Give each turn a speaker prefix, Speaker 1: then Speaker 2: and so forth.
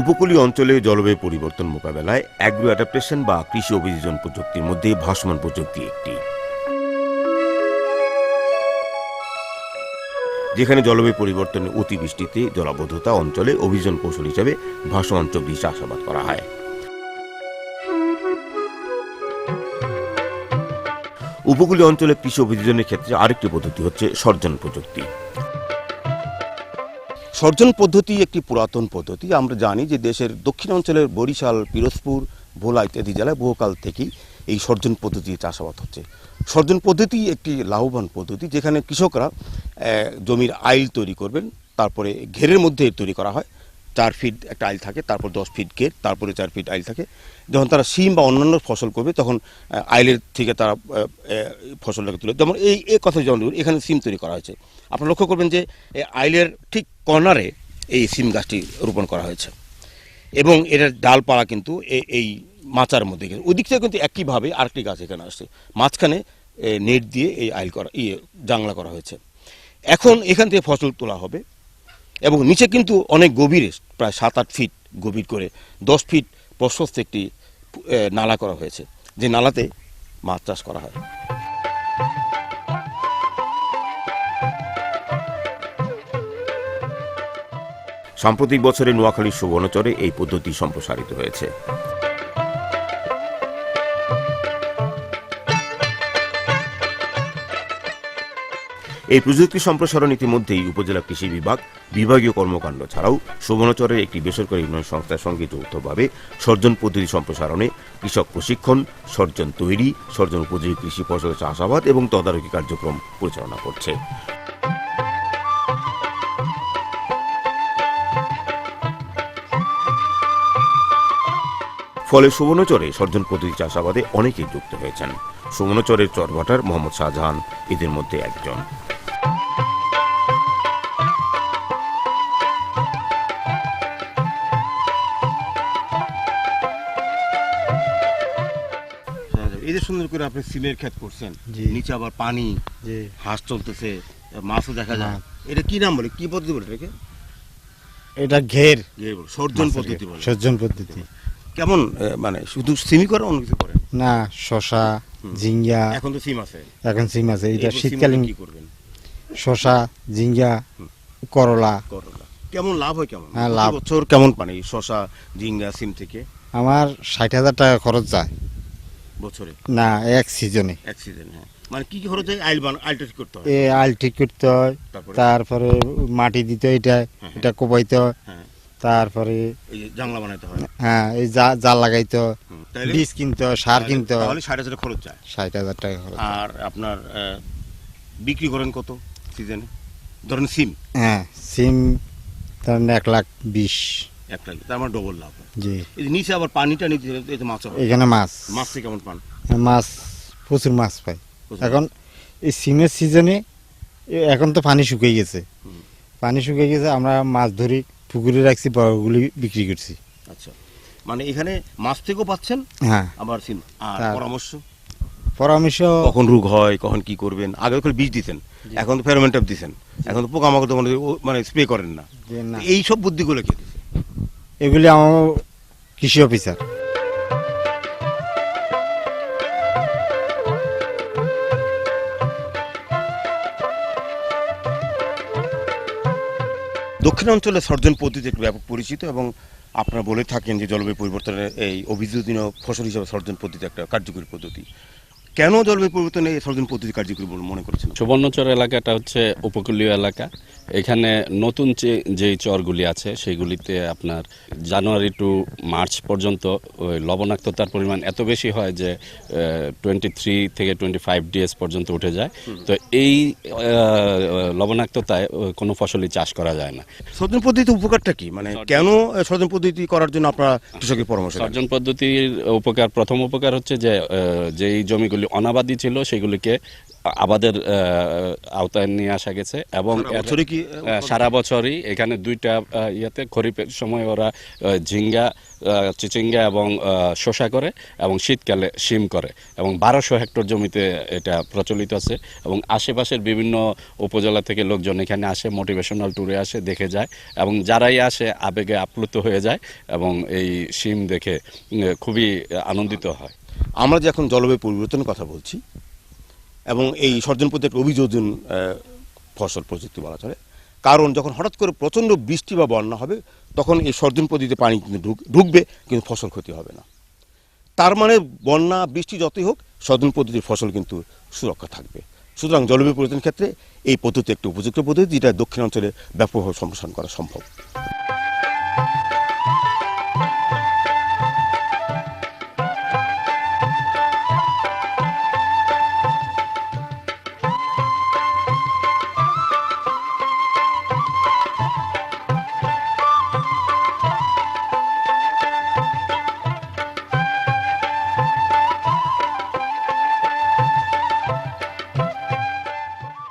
Speaker 1: উপকূলীয় অঞ্চলে জলবায়ু পরিবর্তন মোকাবেলায় অ্যাগ্রো অ্যাডাপ্টেশন বা কৃষি অভিযোজন প্রযুক্তির মধ্যে ভাসমান প্রযুক্তি একটি। যেখানে জলবায়ু পরিবর্তনের অতিবৃষ্টিতে জলাবদ্ধতা অঞ্চলে অভিযোজন কৌশল হিসেবে ভাসমান চব্বিশ চাষাবাদ করা হয়। উপকূলীয় অঞ্চলে কৃষি অভিযোজনের ক্ষেত্রে আরেকটি পদ্ধতি হচ্ছে সর্জন প্রযুক্তি। সর্জন পদ্ধতি একটি পুরাতন পদ্ধতি। আমরা জানি যে দেশের দক্ষিণ অঞ্চলের বরিশাল, পিরোজপুর, ভোলা ইত্যাদি জেলায় বহুকাল থেকেই এই সর্জন পদ্ধতি চাষাবাদ হচ্ছে। সর্জন পদ্ধতি একটি লাভবান পদ্ধতি যেখানে কৃষকরা জমির আইল তৈরি করবেন, তারপরে ঘেরের মধ্যে তৈরি করা হয়। চার ফিট একটা আইল থাকে, তারপর দশ ফিট ঘের তারপরে চার ফিট আইল থাকে। যখন তারা সিম বা অন্যান্য ফসল করবে, তখন আইলের থেকে তারা ফসলটাকে তুলে। যেমন এই এই কথা যেমন এখানে সিম তৈরি করা হয়েছে। আপনারা লক্ষ্য করবেন যে আইলের ঠিক কর্নারে এই সিম গাছটি রোপণ করা হয়েছে। এবং এটার ডালপালা কিন্তু এ- এই মাচার মধ্যে গেছে। ওদিক থেকে কিন্তু একইভাবে আরেকটি গাছ এখানে আসছে। মাঝখানে নেট দিয়ে এই আইল করা ইয়ে জাংলা করা হয়েছে। এখন এখান থেকে ফসল তোলা হবে। এবং নিচে কিন্তু অনেক গভীরে, প্রায় সাত, আট ফিট গভীর করে দশ ফিট প্রশস্ত একটি নালা করা হয়েছে, যে নালাতে মাছ চাষ করা হয়। সাম্প্রতিক বছরে নোয়াখালীর সুবর্ণচরে এই পদ্ধতি সম্প্রসারিত হয়েছে। এই প্রযুক্তি সম্প্রসারণ ইতিমধ্যেই উপজেলা কৃষি বিভাগ, বিভাগীয় কর্মকাণ্ড ছাড়াও সুবর্ণচরের একটি বেসরকারি উন্নয়ন সংস্থার সঙ্গে যৌথভাবে সর্জন পদ্ধতি সম্প্রসারণে কৃষক প্রশিক্ষণ, সর্জন তৈরি, সর্জন উপযোগী কৃষি ফসল চাষাবাদ এবং তদারকি কার্যক্রম পরিচালনা করছে। ফলে সুবর্ণচরে সর্জন পদ্ধতি চাষাবাদে অনেকেই যুক্ত হয়েছেন। সুবর্ণচরের চরভাটার মোহাম্মদ শাহজাহান এদের মধ্যে একজন। এই যে সুন্দর করে আপনি সিমের ক্ষেত করছেন। নিচে আবার পানি হাঁস চলতেছে মাছও দেখা যায়।
Speaker 2: হ্যাঁ।
Speaker 1: এটা কি নাম বলে? কি পদ্ধতি বলে এটাকে?
Speaker 2: এটা ঘের।
Speaker 1: বলে, সর্জন পদ্ধতি বলে।
Speaker 2: সর্জন পদ্ধতি।
Speaker 1: কেমন মানে শুধু সিমি করে অন্য কিছু করে?
Speaker 2: না শশা ঝিঙ্গা।
Speaker 1: এখন তো সিম আছে।
Speaker 2: এখন সিম আছে। এটা শীতকালীন
Speaker 1: কি করবেন?
Speaker 2: শশা ঝিঙ্গা করলা।
Speaker 1: করলা। কেমন লাভ হয় কেমন?
Speaker 2: হ্যাঁ, লাভ।
Speaker 1: বছর কেমন পানি? শশা জিঙ্গা সিম থেকে?
Speaker 2: আমার ষাট হাজার টাকা খরচ যায়।
Speaker 1: বছরে?
Speaker 2: না এক সিজনে
Speaker 1: এক সিজন হ্যাঁ। মানে কি কি খরচ হয়? আইল বান আইলটা ঠিক করতে হয়।
Speaker 2: এ আল ঠিক করতে হয়
Speaker 1: তারপরে?
Speaker 2: মাটি দিতে হয় এটা
Speaker 1: হ্যাঁ।
Speaker 2: এটা কোপাইতে হয়
Speaker 1: হ্যাঁ।
Speaker 2: তারপরে
Speaker 1: যে বানাইতে হয়।
Speaker 2: হ্যাঁ এই জাল লাগাইতে হয় বীজ কিনতে হয় সার কিনতে হয়।
Speaker 1: তাহলে ষাট হাজার খরচ যায়।
Speaker 2: ষাট হাজার টাকা খরচ
Speaker 1: আর আপনার বিক্রি করেন কত সিজনে ধরেন সিম।
Speaker 2: হ্যাঁ সিম তার মানে এক লাখ বিশ।
Speaker 1: এক লাখ তার মানে ডবল লাভ।
Speaker 2: জি।
Speaker 1: এই যে নিচে আবার পানিটা নিচে এই যে মাছ
Speaker 2: এখানে মাছ।
Speaker 1: মাছ থেকে কেমন পান?
Speaker 2: মাছ প্রচুর মাছ পাই। এখন এই সিমের সিজনে এ- এখন তো পানি শুকিয়ে গেছে। পানি শুকিয়ে গেছে আমরা মাছ ধরি পুকুরে রাখছি বড়গুলি বিক্রি করছি।
Speaker 1: আচ্ছা। মানে এখানে মাছ থেকেও পাচ্ছেন
Speaker 2: হ্যাঁ।
Speaker 1: আবার সিম আর। পরামর্শ?
Speaker 2: পরামর্শ
Speaker 1: কখন রোগ হয় কখন কি করবেন? আগে করে বীজ দিতেন। এখন তো ফেরোমেন ট্যাপ দিতেন এখন তো পোকামাকড় ও- মানে স্প্রে করেন না।
Speaker 2: যে না।
Speaker 1: এই সব বুদ্ধিগুলো কে দিছে?
Speaker 2: এগুলি আমার কৃষি অফিসার।
Speaker 1: দক্ষিণ অঞ্চলে সর্জন পদ্ধতি একটু ব্যাপক পরিচিত এবং আপনারা বলে থাকেন যে জলবায়ু পরিবর্তনের এই অভিযোজনীয় ফসল হিসাবে সর্জন পদ্ধতি একটা কার্যকরী পদ্ধতি। কেন জলবায়ু পরিবর্তনে এই সর্জন পদ্ধতি কার্যকরী বলে মনে করেছেন?
Speaker 3: সুবর্ণচর এলাকাটা হচ্ছে উপকূলীয় এলাকা। এখানে নতুন যে যেই চরগুলি আছে সেগুলিতে আপনার জানুয়ারি টু মার্চ পর্যন্ত ওই লবণাক্ততার পরিমাণ এত বেশি হয় যে টোয়েন্টি থ্রি থেকে টোয়েন্টি ফাইভ ডিএস পর্যন্ত উঠে যায়। তো এই লবণাক্ততায় কোনো ফসলই চাষ করা যায় না।
Speaker 1: সর্জন পদ্ধতির উপকারটা কি? মানে কেন সর্জন পদ্ধতি করার জন্য আপনারা কৃষকের পরামর্শ?
Speaker 3: সর্জন পদ্ধতির উপকার প্রথম উপকার হচ্ছে যে যেই জমিগুলি অনাবাদি ছিল সেগুলিকে আবাদের আওতায় নিয়ে আসা গেছে এবং
Speaker 1: সারা বছরই
Speaker 3: এখানে দুইটা ইয়েতে খরিফের সময় ওরা ঝিঙ্গা চিচিঙ্গা এবং শসা করে এবং শীতকালে শিম করে এবং বারোশো হেক্টর জমিতে এটা প্রচলিত আছে এবং আশেপাশের বিভিন্ন উপজেলা থেকে লোকজন এখানে আসে মোটিভেশনাল ট্যুরে আসে দেখে যায় এবং যারাই আসে আবেগে আপ্লুত হয়ে যায় এবং এই শিম দেখে খুবই আনন্দিত হয়।
Speaker 1: আমরা যে এখন জলবায়ু পরিবর্তনের কথা বলছি, এবং এই সর্জন পদ্ধতি অভিযোজন ফসল প্রযুক্তি বলা চলে, কারণ যখন হঠাৎ করে প্রচণ্ড বৃষ্টি বা বন্যা হবে, তখন এই সর্জন পদ্ধতিতে পানি কিন্তু ঢুক- ঢুকবে, কিন্তু ফসল ক্ষতি হবে না। তার মানে বন্যা, বৃষ্টি যতই হোক, সর্জন পদ্ধতির ফসল কিন্তু সুরক্ষা থাকবে। সুতরাং জলবায়ু পরিবর্তনের ক্ষেত্রে এই পদ্ধতি একটি উপযুক্ত পদ্ধতি, যেটা দক্ষিণাঞ্চলে ব্যাপকভাবে সম্প্রসারণ করা সম্ভব।